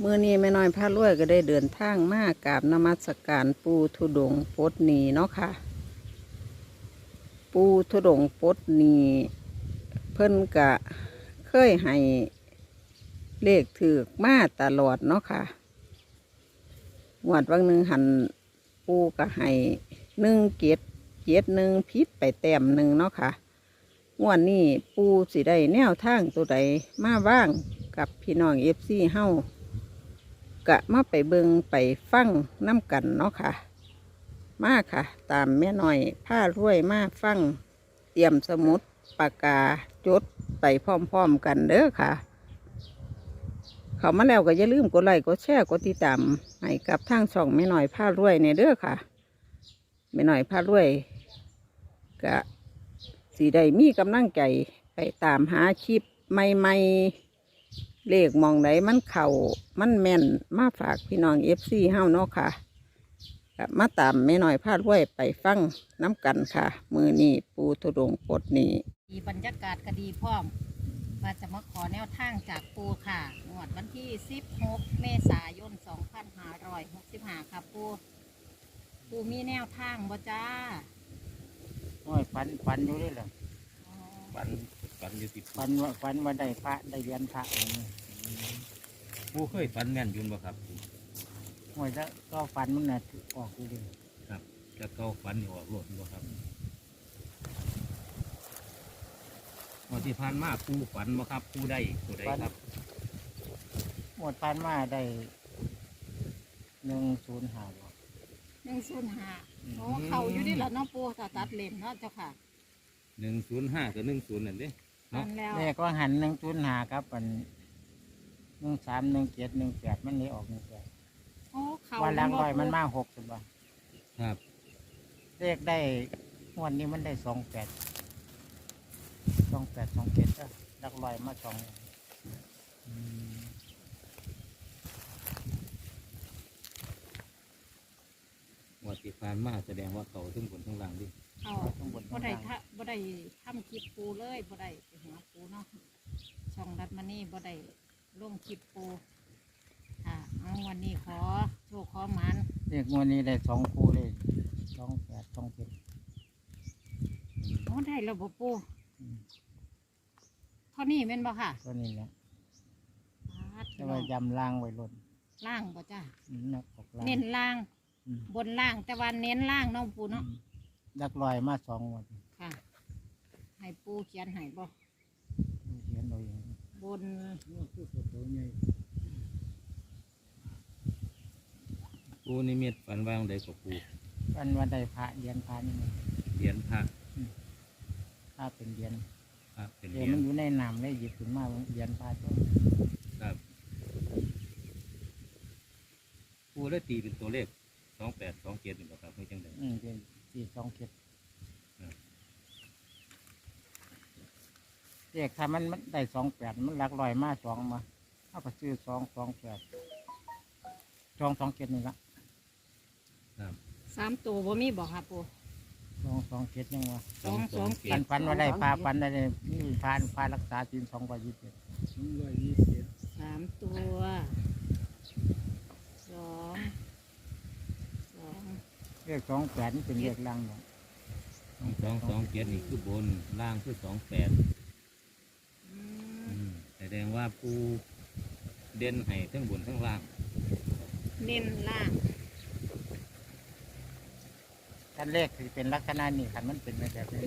มื่อนี้แม่น้อยพารวยก็ได้เดินทางมากราบนมัสการปูทุดงปดนีเนาะค่ะ ปูทุดงปดนีเพิ่นกะเคยให้เลขถือมาตลอดเนาะค่ะงวดวันหนึ่งหันปูก็ให้หนึ่งเจ็ดเจ็ดหนึ่งพิษไปแต้มหนึ่งเนาะค่ะงวดนี้ปูสิได้แนวทางตัวใดมาบ้างกับพี่น้องเอฟซีเฮา กะมาไปเบิงไปฟังน้ำกันเนาะค่ะ มาค่ะ ตามแม่หน้อยผ้ารวยมาฟังเตรียมสมุดปากกาจดไปพร้อมๆกันเด้อค่ะ เขามาแล้วก็อย่าลืมกดไลค์กดแชร์กดติดตามให้กับทางช่องแม่หน้อยผ้ารวยเนี่ยเด้อค่ะแม่หน้อยผ้ารวยกะสีได้มีกำลังใจไปตามหาคลิปใหม่ๆ เลขหมองไหนมันเข่ามันแม่นมาฝากพี่น้องเอฟซีเฮาเนาะค่ะก็มาตามแม่น้อยพาดด้วยไปฟังน้ำกันค่ะ มือนี้ปูทุดงค์ปลดหนี้ดีบรรยากาศก็ดีพร้อมว่าจะมาขอแนวทางจากปูค่ะงวดวันที่ 16 เมษายน 2565 ค่ะปูปูมีแนวทางบ่จ้าโอ้ยฝันฝันอยู่นี่แหละอ๋อฝัน ฝันอยู่ติดฝันว่าฝันว่าได้พระได้เหรียญพระอย่างนี้ผู้เคยฝันแม่นอยุ่นบ่ครับโอ้ยแล้วก็ฝันมันน่ะออกอยู่ดิจะเก้าฝันนี่ออกรถบ่ครับวันที่ผ่านมาผู้ฝันบ่ครับผู้ได้ผู้ใดครับหมดฝันมาได้หนึ่งศูนย์ห้าบ่หนึ่งศูนย์ห้าโอ้เขาอยู่นี่แหละเนาะปูถ้าตัดเลนเนาะเจ้าค่ะหนึ่งศูนย์ห้ากับหนึ่งศูนย์นั่นเด้ เนาะนั่นแล้ว เลขก็หันหนึ่งศูนย์ห้าครับอันหนึ่งสามหนึ่งเจ็ดหนึ่งแปดมันเลยออกหนึ่งแปดโอ้เขาวันหลังบ่ร้อยมันปูมาหกสิบบาทครับ เลขได้งวันนี้มันได้สองแปดสองแปดสองเจ็ดก็ลักลอยมาสองอืมวันที่ผ่านมาแสดงว่าเขาถึงบนทั้งล่างดิ เขาข้างบนบ่ข้างได้ล่างทะบ่ได้ทำคลิปปูเลยบ่ได้ ไปหาปูเนาะช่องรัดมานี่บ่ได้ลงคลิปปูค่ะเอาวันนี้ขอโชคขอหมันเลขงวดนี้ได้สองคู่เลยสองแปดสองเจ็ดโอ้ได้แล้วบ่ปูอืมเท่านี้แม่นบ่ค่ะตัวนี้แหละปาดแต่ว่ายำล่างไว้ล้นล่างบ่จ้าอืมนักออกล่างเน้นล่าง อืมบนล่างแต่ว่าเน้นล่างเนาะปูเนาะ ดักลอยมาสองงวันค่ะ ให้ปูเขียนให้บ่ เขียนเอาเอง บนผู้นิมิตฝันว่าองใดกับผู้วันวันใดพระเรียนพระนี่มันเหรียญพระพระเป็นเรียนพระเป็นเหเดี๋ยรีวยญมันอยู่ในน้ำเลยหยิบขึ้นมาเรียนพระตัวครับผู้ได้ตีเป็นตัวเลขสองแปดสองเจ็ดนี่บ่ครับไม่จังไดอืมเป็นสี่สองเจ็ด ครับ เรียกถ้ามันมันได้สองแปดมันลักลอยมาสองมาเอาก็ซื้อสองสองแปดสองสองเจ็ดนี่ละครับสามตัวบ่มีบ่ค่ะปูสองสองเจ็ดยังวะสองสองเจ็ฟัดนฟันว่าได้พาฟันได้เลยนี่พาพารักษาจีนสองร้อยยี่สิบสามตัวสองสองเรียกสองแปดนี่เป็นเรียกล่างเนาะสองสองเจ็ดนี่คือบนล่างคือสองแปดอืมอืมแส ดงว่าผู้เด่นให้ทั้งบนทั้งล่าง เน้นล่างกันเลขคือเป็นลักษณะนี้คันมันเป็นแบบนี้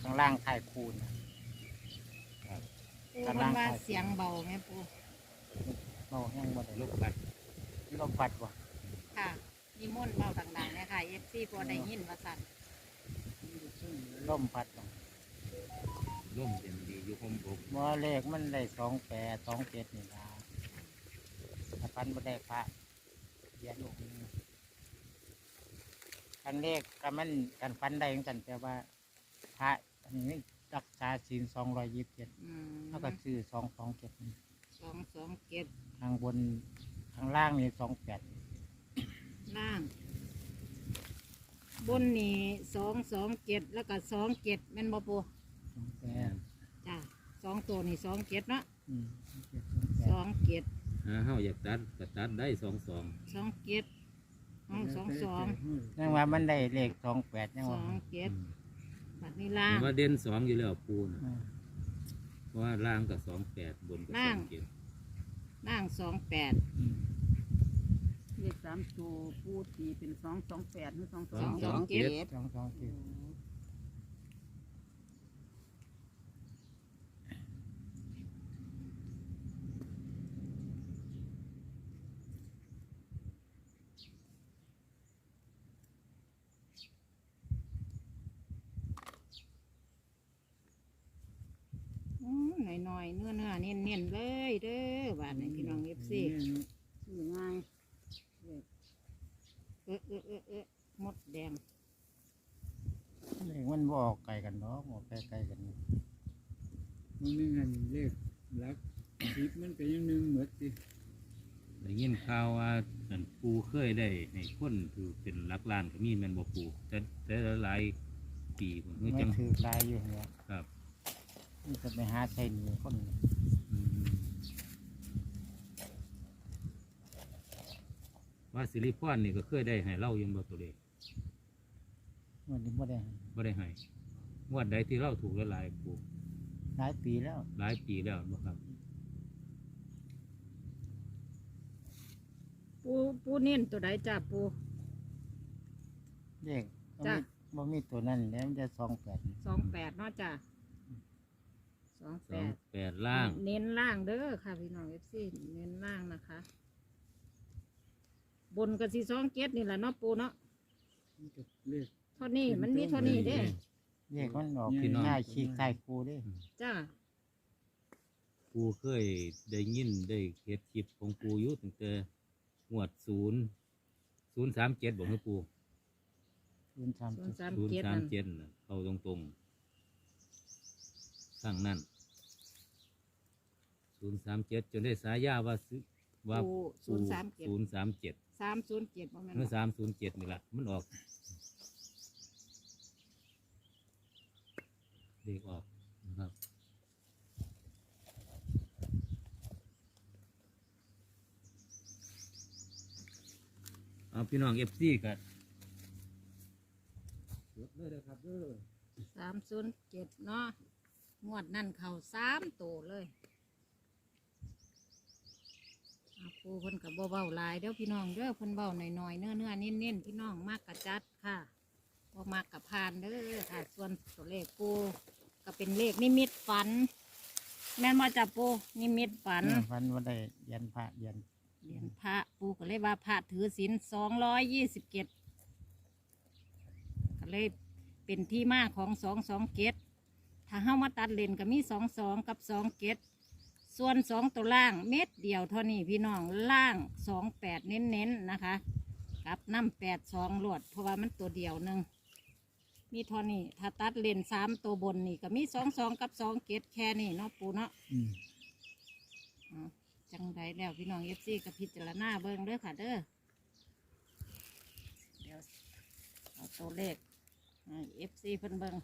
ข้างล่างถ่ายคูณ ปูมันว่าเสียงเบาไหมปูเราแห้งหมดเลยลูกบัตรเราปัดว่ะค่ะนิมนต์เบาดังๆนะคะเอฟซีพอได้ยินว่าสั่นล่มปัดว่ะ ร่มเด่นดีอยู่คมบกบ่เลขมันได้สองแปดสองเจ็ดนี่ละถ้าพันบ่ได้พระเรียนอกนี้กันเลขกันมันกันฟันได้เหมือนกันแต่ว่าพระอันนี้รักษาศีลสองร้อยยี่สิบเจ็ดอืมเท่ากับซื้อสองสองเจ็ดสองสองเจ็ดข้างบนข้างล่างนี่สองแปดล่าง บนนี่สองสองเจ็ดแล้วก็สองเจ็ดแม่นบ่ปูส องแปดจ้าสองตัวนี่สองเจ็ดเนาะอืมสองเจ็ดสองเจ็ดสหาเฮาอยากตัดก็ตัดได้สองสองสองเจ็ดอ๋อสองสองยังว่ามันได้เลขสองแปดยังสอว่างเจ็ดบัดนี้ล่าง ว่าเด่นสองอยู่แล้วปูนะอืมเพราะว่าล่างกับสองแปดบนกับสล่าอง งเจ็ดล่างสองแปดเลขสามตัวปูตีเป็นสองสองแปดหรือสองสองสองเจ็ดสองสองเจ็ด อืม หน่อยหน่อยๆเนื้อเนื้อเน้นเน้นๆเลยเด้อบาดนี้พี่น้องเอฟซีซื้อง่ายเออเออเออเออหมดแดงเลขมันบออกไกลกันเนาะบอกไกลๆกันมันไม่งั้นเลขลักสิบมันก็ยังหนึ่งเหมือนสิได้ยินข่าวว่าอันปูเคยได้ให้คนคือเป็นหลักล้านก็มีแม่นบ่ปูแต่แต่ละหลายปีผมคือไม่จังถือลายอยู่เนี่ยครับมั นจะไปหาใช้หนีคนอืมว่าสิริพรนี่ก็เคยได้ให้เล่ายังบ่ตัวเลขวันนี้ไม่ได้บ่ได้ให้งวดใดที่เราถูกหลายๆปูหลายปีแล้ว หลายปีแล้วบ่ครับ ปูปูเน้นตัวใดจ้าปูเลขก็จ้ะมีบ่มีตัวนั้นแล้วมันจะสองแปดสองแปดเนาะจ้า สองสแปองดแปดล่าง เน้นล่างเด้อค่ะพี่น้องเอฟซีเน้นล่างนะคะ บนกับสีสองเจ็ดนี่แหละเนาะปูเนาะมันก็เลข เท่านี้มันมีเท่านี้เด้เลขมันออกพี่น้อง ง่ายขี้ใต้ครูเด้จ้าปูเคยได้ยินได้เฮ็ดคลิปของปูอยู่ตั้งแต่งวดศูนย์ศูนย์สามเจ็ดบอกให้ปูศูนย์สามศูเจ็นดย์สามศูนย์เจ็ดสามนั่นเจ็ดน่ะเข้าตรงตรงๆ ข้างนั้นศูนย์สามเจ็ดจนได้สายาว่าซื้อว่าปูศูนย์สามเจ็ดศูนย์สามเจ็ดสามศูนย์เจ็ดประมาณเมื่อสามศูนย์เจ็ดนี่แหละมันออกเด็กออกนะครับเอาพี่น้องเอฟซีกันเลยนะครับเด้อสามศูนย์เจ็ดเนาะ งวดนั่นเข่าสามตัวเลยเอาปูเพิ่นกับเบาๆหลายเด้อพี่น้องเด้อเพิ่นเบาหน่อยๆเนื้อเนื้อๆเน้นๆพี่น้องมากกระจัดค่ะพอมากกับพานเด้อค่ะ ส่วนตัวเลขปูก็เป็นเลขนิมิตฝัน แม่นมาจับปูนิมิตฝันฟันว่าได้เยันพระเยันเหรียญพระปูก็เลยว่าพระถือศีลสองร้อยยี่สิบเกตก็เลยเป็นที่มาของสองสองเกต ถ้าเข้ามาตัดเลนก็มีสองสองกับสองเกตส่วนสองตัวล่างเม็ดเดียวเท่านี้พี่น้องล่างสองแปดเน้นๆนะคะกับน้ำแปดสองลวดเพราะว่ามันตัวเดียวหนึ่งมีเท่านี้ถ้าตัดเลนสามตัวบนนี่ก็มีสองสองกับสองเกตแค่นี้เนาะปูเนาะอืมอ่าจังใดแล้วพี่น้องเอฟซีกับพิจารณาเบิ่งเด้อค่ะเด้อเดี๋ยวเอาตัวเลขเอฟซีเพิ่นเบิ่ง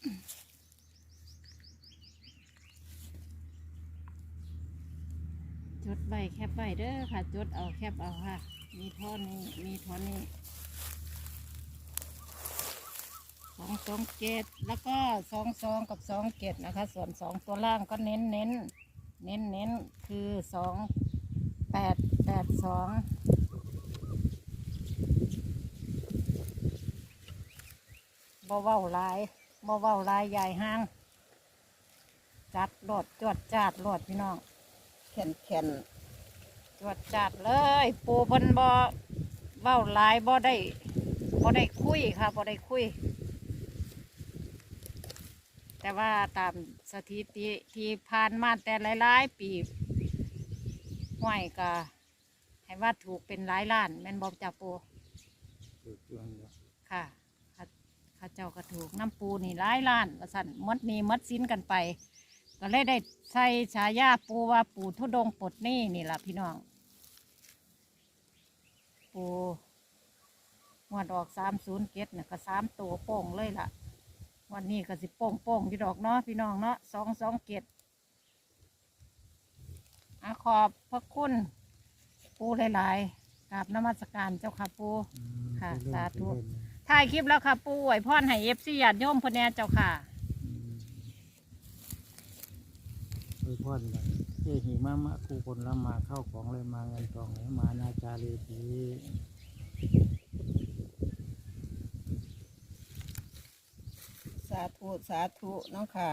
จดใบแคบใบเด้อค่ะ จดเอาแคบเอาค่ะ มีท่อนี้มีท่อนี้สองสองเกตแล้วก็สองสองกับสองเกตนะคะ ส่วนสองตัวล่างก็เน้นเน้นเน้นเน้นคือสองแปดแปดสองบ่เว้าหลาย บ่เว้าหลายใหญ่ห้างจัดโหลดจวดจาดโหลดพี่น้องแข็นแข็นจวดจัดเลย ปูเพิ่นบ่เว้าหลายบ่ได้บ่ได้คุยค่ะบ่ได้คุย แต่ว่าตามสถิติที่ผ่านมาแต่หลายๆปีห้วยก็ให้ว่าถูกเป็นหลายล้านแม่นบอกจับปูถูกต้องแล้วค่ะ ข้าข้าเจ้าก็ถูกน้ำปูนี่หลายล้านว่าสั่นหมดหนี้มดสินกันไป ก็เลยได้ใส่ฉายาปูว่าปูทุดงค์ปลดหนี้นี่ล่ะพี่น้อง ปูงวดออกสามศูนย์เก็ดเนี่ยก็สามตัวโป่งเลยล่ะ วันนี้ก็สิโป่งโป่งๆอยู่ดอกเนาะพี่น้องเนาะสองสองเก็ดอาขอบพระคุณปูหลายๆกราบนมัสการเจ้าค่ะปูอืมค่ะเจริญสาธุ เจริญ ถ่ายคลิปแล้วค่ะปูอวยพรให้เอฟซีญาติโยมเพนแน่เจ้าค่ะ อวยพ่อนี่แหละเจหิมะมะคูคนละมาเข้าของเลยมาเงินทองเลยมานาจารีทีสาธุ สาธุเนาะค่ะ